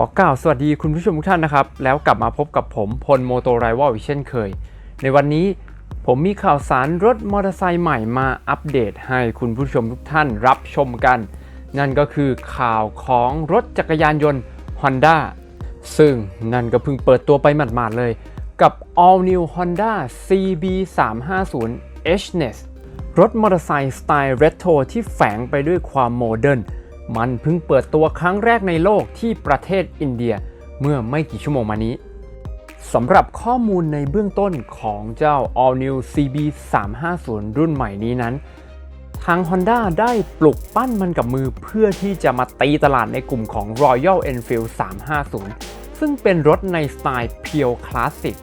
ขอกล่าวสวัสดีคุณผู้ชมทุกท่านนะครับ แล้วกลับมาพบกับผมพลโมโตไรวอลอีกเช่นเคย ในวันนี้ผมมีข่าวสารรถมอเตอร์ไซค์ใหม่มาอัปเดตให้คุณผู้ชมทุกท่านรับชมกัน นั่นก็คือข่าวของรถจักรยานยนต์ Honda ซึ่งนั่นก็เพิ่งเปิดตัวไปหมาดๆเลย กับ All New Honda CB 3 5 0 h n e s รถมอเตอร์ไซค์สไตล์เรโทรที่แฝงไปด้วยความโมเดิร์น มันเพิ่งเปิดตัวครั้งแรกในโลกที่ประเทศอินเดียเมื่อไม่กี่ชั่วโมงมานี้สำหรับข้อมูลในเบื้องต้นของเจ้า All New CB 350รุ่นใหม่นี้นั้น ทาง Honda ได้ปลุกปั้นมันกับมือเพื่อที่จะมาตีตลาดในกลุ่มของ Royal Enfield 350 ซึ่งเป็นรถในสไตล์เพียวคลาสสิก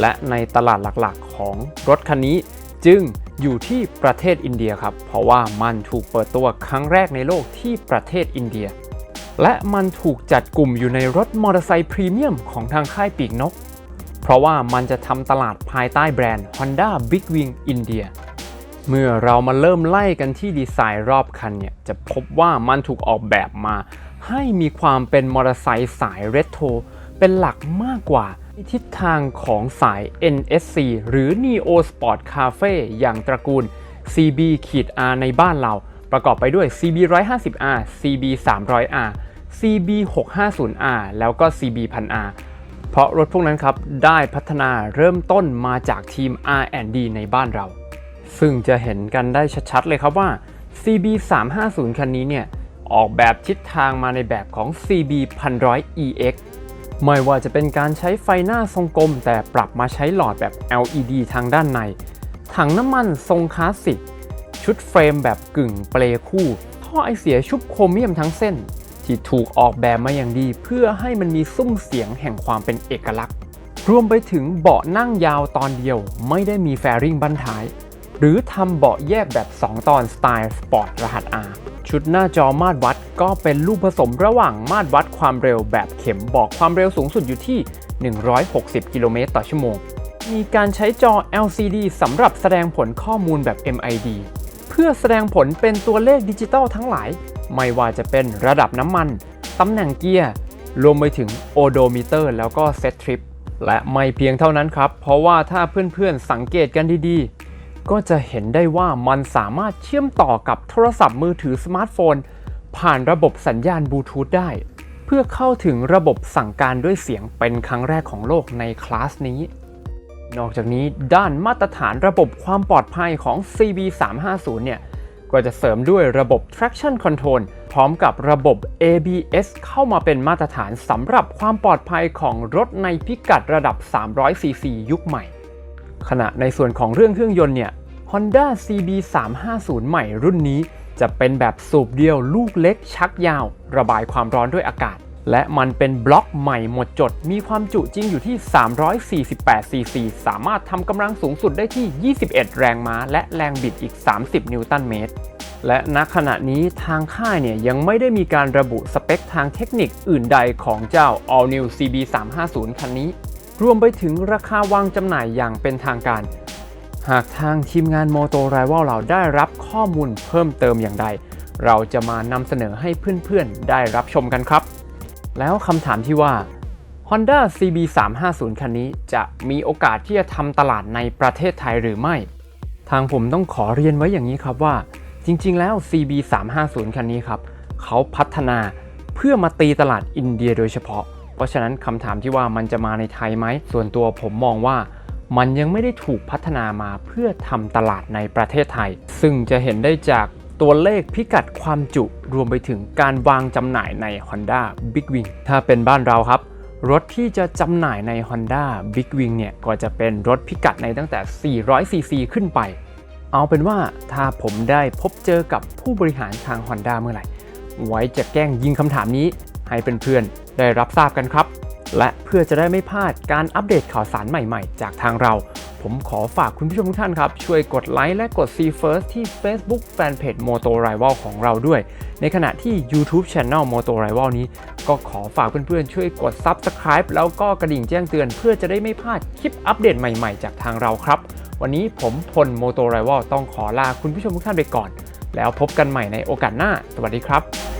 และในตลาดหลักๆของรถคันนี้ จึง อยู่ที่ประเทศอินเดียครับ เพราะว่ามันถูกเปิดตัวครั้งแรกในโลกที่ประเทศอินเดีย และมันถูกจัดกลุ่มอยู่ในรถมอเตอร์ไซค์พรีเมียมของทางค่ายปีกนก เพราะว่ามันจะทำตลาดภายใต้แบรนด์ Honda Big Wing India เมื่อเรามาเริ่มไล่กันที่ดีไซน์รอบคันเนี่ย จะพบว่ามันถูกออกแบบมา ให้มีความเป็นมอเตอร์ไซค์สายเรโทรเป็นหลักมากกว่า ทิศทางของสาย NSC หรือ Neo Sport Cafe อย่างตระกูล CB R ในบ้านเรา ประกอบไปด้วย CB 150R CB 300R CB 650R แล้วก็ CB 1000R เพราะรถพวกนั้นครับ ได้พัฒนาเริ่มต้นมาจากทีม R&D ในบ้านเรา ซึ่งจะเห็นกันได้ชัดๆ เลยครับว่า CB 350 คันนี้เนี่ย ออกแบบทิศทางมาในแบบของ CB 100 EX ไม่ว่าจะเป็นการใช้ไฟหน้าทรงกลม แต่ปรับมาใช้หลอดแบบ LED ทางด้านใน ถังน้ำมันทรงคลาสสิก ชุดเฟรมแบบกึ่งเปลคู่ ท่อไอเสียชุบโครเมียมทั้งเส้น ที่ถูกออกแบบมาอย่างดี เพื่อให้มันมีซุ้มเสียงแห่งความเป็นเอกลักษณ์ รวมไปถึงเบาะนั่งยาวตอนเดียว ไม่ได้มีแฟริงบั้นท้าย หรือทำเบาะแยกแบบ 2 ตอนสไตล์สปอร์ตรหัส R ชุดหน้าจอมาตรวัด ก็เป็นลูกผสมระหว่างมาตรวัดความเร็วแบบเข็มบอกความเร็วสูงสุดอยู่ที่ 160 กิโลเมตรต่อชั่วโมง มีการใช้จอ LCD สำหรับแสดงผลข้อมูลแบบ MID เพื่อแสดงผลเป็นตัวเลขดิจิตอลทั้งหลาย ไม่ว่าจะเป็นระดับน้ำมัน ตำแหน่งเกียร์ รวมไปถึงโอโดมิเตอร์แล้วก็เซตทริปและไม่เพียงเท่านั้นครับ เพราะว่าถ้าเพื่อนๆสังเกตกันดีๆ ก็จะเห็นได้ว่ามันสามารถเชื่อมต่อกับโทรศัพท์มือถือสมาร์ทโฟน ผ่านระบบสัญญาณบลูทูธได้ เพื่อเข้าถึงระบบสั่งการด้วยเสียงเป็นครั้งแรกของโลกในคลาสนี้ นอกจากนี้ด้านมาตรฐานระบบความปลอดภัยของ CB350 เนี่ยก็จะเสริมด้วยระบบ traction control พร้อมกับระบบ ABS เข้ามาเป็นมาตรฐานสำหรับความปลอดภัยของรถในพิกัดระดับ 300cc ยุคใหม่ ขณะในส่วนของเรื่องเครื่องยนต์เนี่ย Honda CB350 ใหม่รุ่นนี้ จะเป็นแบบสูบเดียวลูกเล็กชักยาว ระบายความร้อนด้วยอากาศ และมันเป็นบล็อกใหม่หมดจด มีความจุจริงอยู่ที่ 348 cc สามารถทำกำลังสูงสุดได้ที่ 21 แรงม้า และแรงบิดอีก 30 นิวตันเมตร และณขณะนี้ทางค่ายเนี่ยยังไม่ได้มีการระบุสเปคทางเทคนิคอื่นใดของเจ้า All New CB 350คันนี้ รวมไปถึงราคาวางจำหน่ายอย่างเป็นทางการ หากทางทีมงาน Moto Rival เราได้รับข้อมูลเพิ่มเติมอย่างใด เราจะมานำเสนอให้เพื่อนๆ ได้รับชมกันครับ แล้วคำถามที่ว่า Honda CB 350 คันนี้จะมีโอกาสที่จะทำตลาดในประเทศไทยหรือไม่ ทางผมต้องขอเรียนไว้อย่างนี้ครับว่า จริง ๆ แล้ว CB 350 คันนี้ครับ เขาพัฒนาเพื่อมาตีตลาดอินเดียโดยเฉพาะ เพราะฉะนั้นคำถามที่ว่ามันจะมาในไทยไหม ส่วนตัวผมมองว่า มันยังไม่ได้ถูกพัฒนามาเพื่อทำตลาดในประเทศไทย ซึ่งจะเห็นได้จากตัวเลขพิกัดความจุรวมไปถึงการวางจำหน่ายใน Honda Big Wing ถ้าเป็นบ้านเราครับ รถที่จะจำหน่ายใน Honda Big Wing เนี่ยก็จะเป็นรถพิกัดในตั้งแต่ 400 cc ขึ้นไป เอาเป็นว่าถ้าผมได้พบเจอกับผู้บริหารทาง Honda เมื่อไหร่ ไว้จะแกล้งยิงคำถามนี้ให้เพื่อนๆได้รับทราบกันครับ และเพื่อจะได้ไม่พลาดการอัปเดตข่าวสารใหม่ๆ จากทางเรา ผมขอฝากคุณผู้ชมทุกท่านครับ ช่วยกดไลค์และกด See First ที่ Facebook Fanpage Moto Rival ของเราด้วย ในขณะที่ YouTube Channel Moto Rival นี้ ก็ขอฝากเพื่อนๆ ช่วยกด Subscribe แล้วก็กระดิ่งแจ้งเตือน เพื่อจะได้ไม่พลาดคลิปอัปเดตใหม่ๆ จากทางเราครับ วันนี้ผมพล Moto Rival ต้องขอลาคุณผู้ชมทุกท่านไปก่อน แล้วพบกันใหม่ในโอกาสหน้า สวัสดีครับ